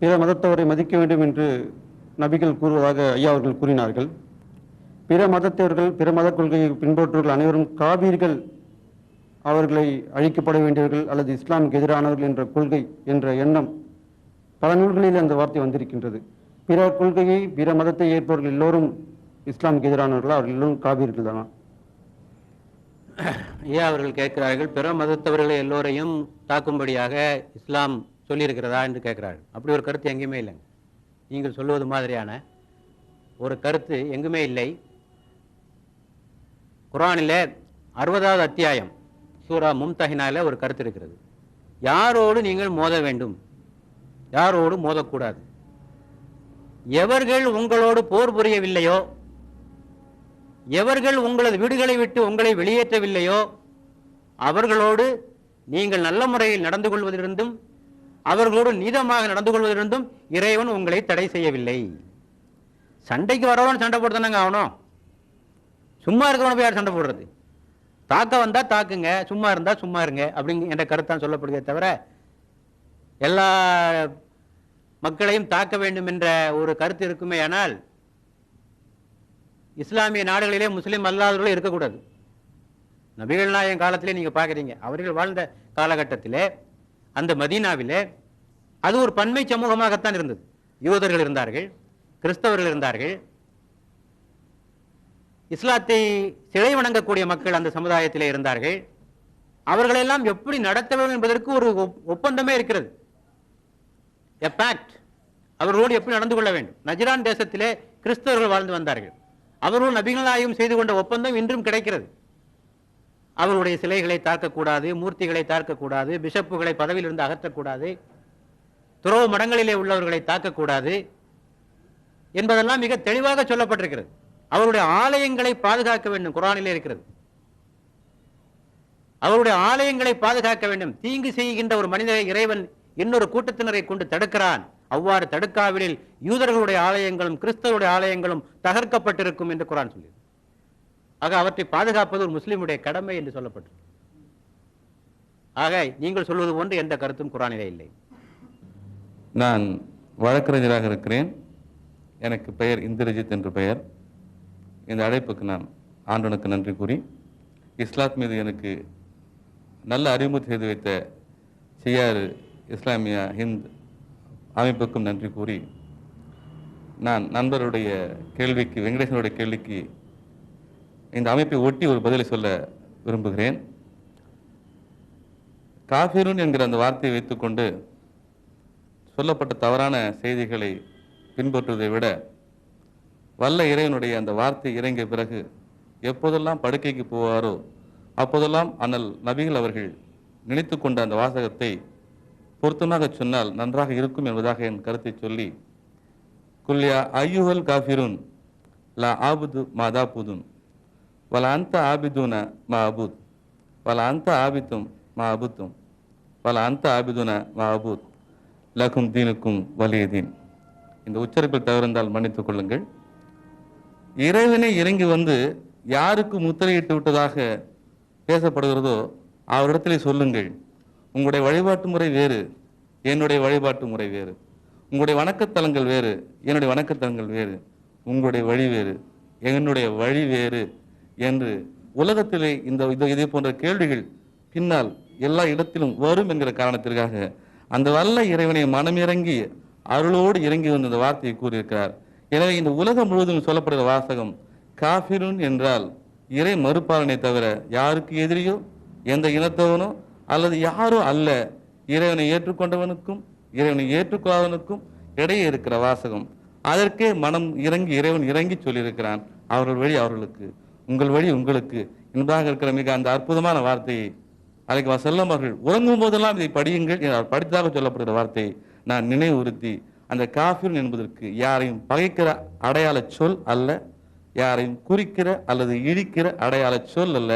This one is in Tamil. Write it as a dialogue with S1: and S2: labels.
S1: பிற மதத்தவரை மதிக்க வேண்டும் என்று நபிகள் கூறுவதாக ஐயா அவர்கள் கூறினார்கள். பிற மதத்தவர்கள் பிற மத கொள்கையை பின்பற்றுவர்கள் அனைவரும் காபீர்கள் அவர்களை அழிக்கப்பட வேண்டியவர்கள் அல்லது இஸ்லாமுக்கு எதிரானவர்கள் என்ற கொள்கை என்ற எண்ணம் பல நூல்களில் அந்த வார்த்தை வந்திருக்கின்றது. பிற கொள்கையை பிற மதத்தை ஏற்பவர்கள் எல்லோரும் இஸ்லாமுக்கு எதிரானவர்கள் அவர்கள் எல்லோரும் காபீர்கள் தானா?
S2: ஐயா அவர்கள் கேட்கிறார்கள் பிற மதத்தவர்களை எல்லோரையும் தாக்கும்படியாக இஸ்லாம் சொல்லியிருக்கிறதா என்று கேட்குறாரு அப்படி ஒரு கருத்து எங்கேயுமே இல்லைங்க. நீங்கள் சொல்லுவது மாதிரியான ஒரு கருத்து எங்குமே இல்லை. குரானில் அறுபதாவது அத்தியாயம் சூரா மும்தஹினால ஒரு கருத்து இருக்கிறது. யாரோடு நீங்கள் மோத வேண்டும்? யாரோடு மோதக்கூடாது? எவர்கள் உங்களோடு போர் புரியவில்லையோ? எவர்கள் உங்களது வீடுகளை விட்டு உங்களை வெளியேற்றவில்லையோ? அவர்களோடு நீங்கள் நல்ல முறையில் நடந்து கொள்வதிலிருந்தும் அவர்களோடு நீதமாக நடந்து கொள்வதிலிருந்தும் இறைவன் உங்களை தடை செய்யவில்லை. சண்டைக்கு வரவன் சண்டை போட்டு ஆகணும்? சும்மா இருக்கிறவன போய் யார் சண்டை போடுறது? தாக்க வந்தால் தாக்குங்க சும்மா இருந்தால் சும்மா இருங்க அப்படிங்க என்ற கருத்தான் சொல்லப்படுகிறத தவிர எல்லா மக்களையும் தாக்க வேண்டும் என்ற ஒரு கருத்து இருக்குமே ஆனால் இஸ்லாமிய நாடுகளிலே முஸ்லீம் அல்லாதவர்களும் இருக்கக்கூடாது. நபிகள் நாயன் காலத்திலே நீங்கள் பார்க்குறீங்க. அவர்கள் வாழ்ந்த காலகட்டத்திலே அந்த மதீனாவிலே அது ஒரு பன்மை சமூகமாகத்தான் இருந்தது. யூதர்கள் இருந்தார்கள் கிறிஸ்தவர்கள் இருந்தார்கள். இஸ்லாத்தை சிலை வணங்கக்கூடிய மக்கள் அந்த சமுதாயத்திலே இருந்தார்கள். அவர்களெல்லாம் எப்படி நடத்த வேண்டும் என்பதற்கு ஒரு ஒப்- ஒப்பந்தமே இருக்கிறது. எ பேக்ட் அவர்களோடு எப்படி நடந்து கொள்ள வேண்டும்? நஜரான் தேசத்திலே கிறிஸ்தவர்கள் வாழ்ந்து வந்தார்கள். அவர்கள் நபிகளாயும் செய்து கொண்ட ஒப்பந்தம் இன்றும் கிடைக்கிறது. அவர்களுடைய சிலைகளை தாக்கக்கூடாது மூர்த்திகளை தாக்கக்கூடாது பிஷப்புகளை பதவியிலிருந்து அகற்றக்கூடாது. துறவு மடங்களிலே உள்ளவர்களை தாக்கக்கூடாது என்பதெல்லாம் மிக தெளிவாக சொல்லப்பட்டிருக்கிறது. அவருடைய ஆலயங்களை பாதுகாக்க வேண்டும் குரானிலே இருக்கிறது. அவருடைய ஆலயங்களை பாதுகாக்க வேண்டும். தீங்கு செய்கின்ற ஒரு மனிதரை இறைவன் இன்னொரு கூட்டத்தினரை கொண்டு தடுக்கிறான். அவ்வாறு தடுக்காவிடில் யூதர்களுடைய ஆலயங்களும் கிறிஸ்தவருடைய ஆலயங்களும் தகர்க்கப்பட்டிருக்கும் என்று குரான் சொல்லியது ஆக அவற்றை பாதுகாப்பது ஒரு முஸ்லிமுடைய கடமை என்று சொல்லப்பட்டிருக்கு. ஆக நீங்கள் சொல்வது போன்று எந்த கருத்தும் குரானிலே இல்லை.
S3: நான் வழக்கறிஞராக இருக்கிறேன். எனக்கு பெயர் இந்திரஜித் என்று பெயர். இந்த அழைப்புக்கு நான் ஆண்டனுக்கு நன்றி கூறி இஸ்லாத் மீது எனக்கு நல்ல அறிமுகம் செய்து வைத்த சியாறு இஸ்லாமியா ஹிந்த் அமைப்புக்கும் நன்றி கூறி நான் நண்பருடைய கேள்விக்கு வெங்கடேசனுடைய கேள்விக்கு இந்த அமைப்பை ஒட்டி ஒரு பதிலை சொல்ல விரும்புகிறேன். காஃபிரூன் என்கிற அந்த வார்த்தையை வைத்துக்கொண்டு சொல்லப்பட்ட தவறான செய்திகளை பின்பற்றுவதை விட வல்ல இறைவனுடைய அந்த வார்த்தை இறங்கிய பிறகு எப்போதெல்லாம் படுக்கைக்கு போவாரோ அப்போதெல்லாம் அண்ணல் நபிகள் அவர்கள் நினைத்து கொண்ட அந்த வாசகத்தை பொருத்தமாக சொன்னால் நன்றாக இருக்கும் என்பதாக என் கருத்தை சொல்லி குல்யா ஐயுஹல் காஃபிருன் லா ஆபுது மாதா புதுன் வல அந்த ஆபிதுன மா அபுத் வல அந்த ஆபித்தும் மா அபுத்தும் வல அந்த ஆபிதுன மா அபுத். லகும் தீனுக்கும் வலியதீன் இந்த உச்சரிப்பில் தவறிருந்தால் மன்னித்துக் கொள்ளுங்கள். இறைவனை இறங்கி வந்து யாருக்கு முத்திரையிட்டு விட்டதாக பேசப்படுகிறதோ அவரிடத்திலே சொல்லுங்கள். உங்களுடைய வழிபாட்டு முறை வேறு என்னுடைய வழிபாட்டு முறை வேறு. உங்களுடைய வணக்கத்தலங்கள் வேறு என்னுடைய வணக்கத்தலங்கள் வேறு. உங்களுடைய வழி வேறு என்னுடைய வழி வேறு என்று உலகத்திலே இந்த இதே போன்ற கேள்விகள் பின்னால் எல்லா இடத்திலும் வரும் என்கிற காரணத்திற்காக அந்த வல்ல இறைவனை மனமிறங்கி அருளோடு இறங்கி வந்த இந்த வார்த்தையை கூறியிருக்கிறார். எனவே இந்த உலகம் முழுவதும் சொல்லப்படுகிற வாசகம் காஃபிருன் என்றால் இறை மறுப்பாளனை தவிர யாருக்கு எதிரியோ எந்த இனத்தவனோ அல்லது யாரோ அல்ல இறைவனை ஏற்றுக்கொண்டவனுக்கும் இறைவனை ஏற்றுக்கொள்ளாதவனுக்கும் இடையே இருக்கிற வாசகம். அதற்கே மனம் இறங்கி இறைவன் இறங்கி சொல்லியிருக்கிறான். அவர்கள் வழி அவர்களுக்கு உங்கள் வழி உங்களுக்கு. இன்பாக இருக்கிற மிக அந்த அற்புதமான வார்த்தையை அலைக்கு செல்லம் அவர்கள். உறங்கும் போதெல்லாம் இதை படியுங்கள் என படித்ததாக சொல்லப்படுகிற வார்த்தையை நான் நினைவுறுத்தி அந்த காஃபிர் என்பதற்கு யாரையும் பகைக்கிற அடையாள சொல் அல்ல யாரையும் குறிக்கிற அல்லது இழிக்கிற அடையாள சொல் அல்ல.